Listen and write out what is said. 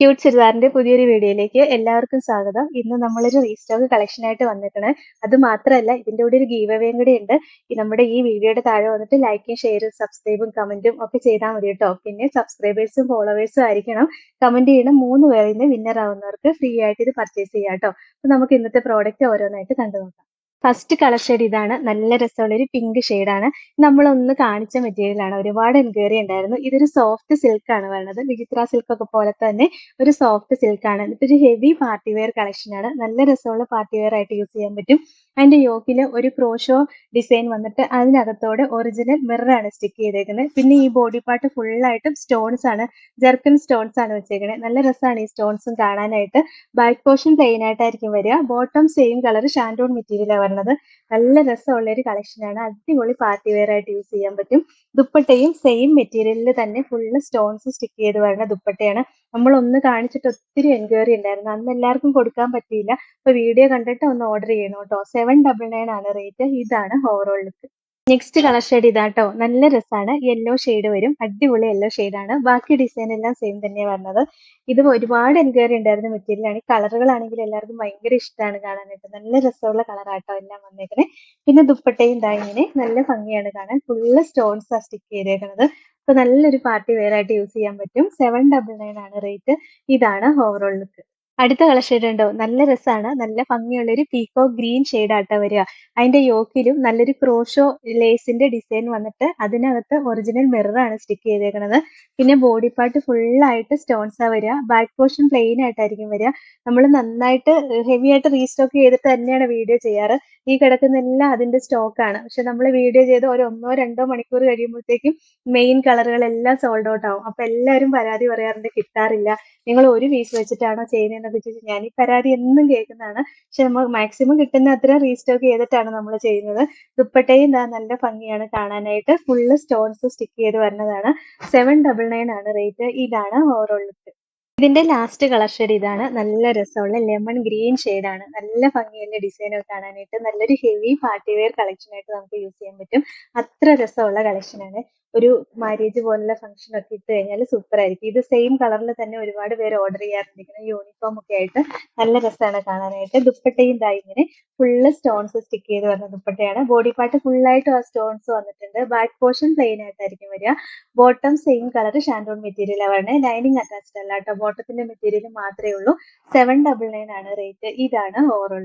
Cute ചുരിദാറിന്റെ പുതിയൊരു വീഡിയോയിലേക്ക് എല്ലാവർക്കും സ്വാഗതം. ഇന്ന് നമ്മളൊരു റീസ്റ്റോക്ക് കളക്ഷൻ ആയിട്ട് വന്നിട്ടുണ്ട് അത് മാത്രമല്ല ഇതിന്റെ കൂടെ ഒരു ഗീവ് അവേയും കൂടി ഉണ്ട്. നമ്മുടെ ഈ വീഡിയോയുടെ താഴെ വന്നിട്ട് ലൈക്കും ഷെയറും സബ്സ്ക്രൈബും കമന്റും ഒക്കെ ചെയ്താൽ മതി കേട്ടോ. പിന്നെ സബ്സ്ക്രൈബേഴ്സും ഫോളോവേഴ്സും ആയിരിക്കണം. കമന്റ് ചെയ്യുന്ന മൂന്ന് പേരിൽ നിന്ന് വിന്നർ ആവുന്നവർക്ക് ഫ്രീ ആയിട്ട് ഇത് പർച്ചേസ് ചെയ്യാം കേട്ടോ. അപ്പൊ നമുക്ക് ഇന്നത്തെ പ്രോഡക്റ്റ് ഓരോന്നായിട്ട് കണ്ടു നോക്കാം ഫസ്റ്റ് കളർ ഷെയ്ഡ് ഇതാണ്. നല്ല രസമുള്ള ഒരു പിങ്ക് ആണ്. നമ്മളൊന്ന് കാണിച്ച മെറ്റീരിയൽ ആണ്. ഒരുപാട് എൻക്വയറി ഉണ്ടായിരുന്നു. ഇതൊരു സോഫ്റ്റ് സിൽക്ക് ആണ് വരുന്നത് വിചിത്ര സിൽക്ക് ഒക്കെ പോലെ തന്നെ ഒരു സോഫ്റ്റ് സിൽക്ക് ആണ്. ഒരു ഹെവി പാർട്ടി വെയർ കളക്ഷൻ ആണ്. നല്ല രസമുള്ള പാർട്ടി വെയർ ആയിട്ട് യൂസ് ചെയ്യാൻ പറ്റും. അതിന്റെ യോക്കിൽ ഒരു ക്രോഷോ ഡിസൈൻ വന്നിട്ട് അതിനകത്തോടെ ഒറിജിനൽ മിറർ ആണ് സ്റ്റിക്ക് ചെയ്തേക്കുന്നത്. പിന്നെ ഈ ബോഡി പാർട്ട് ഫുള്ളായിട്ടും സ്റ്റോൺസ് ആണ്. ജെർക്കൻ സ്റ്റോൺസ് ആണ് വെച്ചേക്കുന്നത് നല്ല രസമാണ് ഈ സ്റ്റോൺസും കാണാനായിട്ട്. ബാക്ക് പോർഷൻ പ്ലെയിൻ ആയിട്ടായിരിക്കും വരിക. ബോട്ടം സെയിം കളർ ഷാൻഡോൺ മെറ്റീരിയലാണ് വരുന്നത്. നല്ല രസമുള്ള ഒരു കളക്ഷനാണ് അടിപൊളി പാർട്ടി വെയർ ആയിട്ട് യൂസ് ചെയ്യാൻ പറ്റും. ദുപ്പട്ടയും സെയിം മെറ്റീരിയലിൽ തന്നെ ഫുള്ള് സ്റ്റോൺസ് സ്റ്റിക്ക് ചെയ്ത് വരുന്ന ദുപ്പട്ടയാണ്. നമ്മൾ ഒന്ന് കാണിച്ചിട്ട് ഒത്തിരി എൻക്വയറി ഉണ്ടായിരുന്നു. അന്ന് എല്ലാവർക്കും കൊടുക്കാൻ പറ്റിയില്ല. അപ്പൊ വീഡിയോ കണ്ടിട്ട് ഒന്ന് ഓർഡർ ചെയ്യണം കേട്ടോ. സെവൻ ഡബിൾ നയൻ ആണ് റേറ്റ് ഇതാണ് overall look next colour shade ഇതാട്ടോ. നല്ല രസമാണ് യെല്ലോ ഷെയ്ഡ് വരും. അടിപൊളി യെല്ലോ ആണ്. ബാക്കി ഡിസൈൻ എല്ലാം സെയിം തന്നെയാണ് വരുന്നത് ഇത് ഒരുപാട് എൻക്വയറി ഉണ്ടായിരുന്ന മെറ്റീരിയൽ ആണ്. കളറുകളാണെങ്കിൽ എല്ലാവർക്കും ഭയങ്കര ഇഷ്ടമാണ് കാണാനായിട്ട്. നല്ല രസമുള്ള കളറാട്ടോ എല്ലാം വന്നേക്കണേ. പിന്നെ ദുപ്പട്ടയും ഇതാ ഇങ്ങനെ. നല്ല ഭംഗിയാണ് കാണാൻ. ഫുള്ള് സ്റ്റോൺസ് ആ സ്റ്റിക്ക് ചെയ്തേക്കുന്നത് അപ്പൊ നല്ലൊരു പാർട്ടി വെയർ ആയിട്ട് യൂസ് ചെയ്യാൻ പറ്റും. സെവൻ ഡബിൾ നയൻ ആണ് റേറ്റ് ഇതാണ് ഓവറോൾ ലുക്ക് അടുത്ത കളർ ഷെയ്ഡ് ഉണ്ടോ? നല്ല രസമാണ് നല്ല ഭംഗിയുള്ള ഒരു പീക്കോ ഗ്രീൻ ഷെയ്ഡ് ആട്ടോ വരിക. അതിന്റെ യോക്കിലും നല്ലൊരു ക്രോഷോ ലേസിന്റെ ഡിസൈൻ വന്നിട്ട് അതിനകത്ത് ഒറിജിനൽ മിറർ ആണ് സ്റ്റിക്ക് ചെയ്തേക്കുന്നത് പിന്നെ ബോഡി പാർട്ട് ഫുള്ളായിട്ട് സ്റ്റോൺസ് വരിക. ബാക്ക് പോർഷൻ പ്ലെയിൻ ആയിട്ടായിരിക്കും വരിക. നമ്മൾ നന്നായിട്ട് ഹെവി ആയിട്ട് റീസ്റ്റോക്ക് ചെയ്തിട്ട് തന്നെയാണ് വീഡിയോ ചെയ്യാറ്. ഈ കിടക്കുന്നെല്ലാം അതിന്റെ സ്റ്റോക്കാണ് പക്ഷെ നമ്മൾ വീഡിയോ ചെയ്ത് ഒരു ഒന്നോ രണ്ടോ മണിക്കൂർ കഴിയുമ്പോഴത്തേക്കും മെയിൻ കളറുകളെല്ലാം സോൾഡ് ഔട്ട് ആവും. അപ്പൊ എല്ലാവരും പരാതി പറയാറുണ്ട് കിട്ടാറില്ല. നിങ്ങൾ ഒരു പീസ് വെച്ചിട്ടാണോ ചെയ്യുന്നതെന്നൊക്കെ ചോദിച്ചാൽ ഞാൻ ഈ പരാതി എന്നും കേൾക്കുന്നതാണ്. പക്ഷെ നമ്മൾ മാക്സിമം കിട്ടുന്ന അത്ര റീസ്റ്റോക്ക് ചെയ്തിട്ടാണ് നമ്മൾ ചെയ്യുന്നത്. ദുപ്പട്ടയും നല്ല ഭംഗിയാണ് കാണാനായിട്ട്. ഫുള്ള് സ്റ്റോൺസ് സ്റ്റിക്ക് ചെയ്ത് വരുന്നതാണ് സെവൻ ഡബിൾ നയൻ ആണ് റേറ്റ് ഇതാണ് ഓവറോൾ ലുക്ക് ഇതിന്റെ ലാസ്റ്റ് കളർ ഷെയ്ഡ് ഇതാണ്. നല്ല രസമുള്ള ലെമൺ ഗ്രീൻ ആണ്. നല്ല ഭംഗിയുള്ള ഡിസൈൻ ഒക്കെ കാണാനായിട്ട്. നല്ലൊരു ഹെവി പാർട്ടി വെയർ കളക്ഷൻ ആയിട്ട് നമുക്ക് യൂസ് ചെയ്യാൻ പറ്റും. അത്ര രസമുള്ള കളക്ഷൻ ആണ്. ഒരു മാരേജ് പോലുള്ള ഫംഗ്ഷൻ ഒക്കെ ഇട്ട് കഴിഞ്ഞാൽ സൂപ്പർ ആയിരിക്കും. ഇത് സെയിം കളറിൽ തന്നെ ഒരുപാട് പേര് ഓർഡർ ചെയ്യാറുണ്ട്. യൂണിഫോം ഒക്കെ ആയിട്ട് നല്ല രസമാണ് കാണാനായിട്ട്. ദുപ്പട്ടയും ഇതായി ഇങ്ങനെ ഫുള്ള് സ്റ്റോൺസ് സ്റ്റിക്ക് ചെയ്ത് വരുന്ന ദുപ്പട്ടയാണ്. ബോഡി പാർട്ട് ഫുള്ളായിട്ട് ആ സ്റ്റോൺസ് വന്നിട്ടുണ്ട്. ബാക്ക് പോർഷൻ പ്ലെയിൻ ആയിട്ടായിരിക്കും വരിക. ബോട്ടം സെയിം കളർ ഷാൻഡോൺ മെറ്റീരിയൽ ആണ് ലൈനിങ് അറ്റാച്ച്ഡ് അല്ല കേട്ടോ. ബോട്ടത്തിന്റെ മെറ്റീരിയൽ മാത്രമേ ഉള്ളൂ. സെവൻ ഡബിൾ നയൻ ആണ് റേറ്റ് ഇതാണ് ഓവറോൾ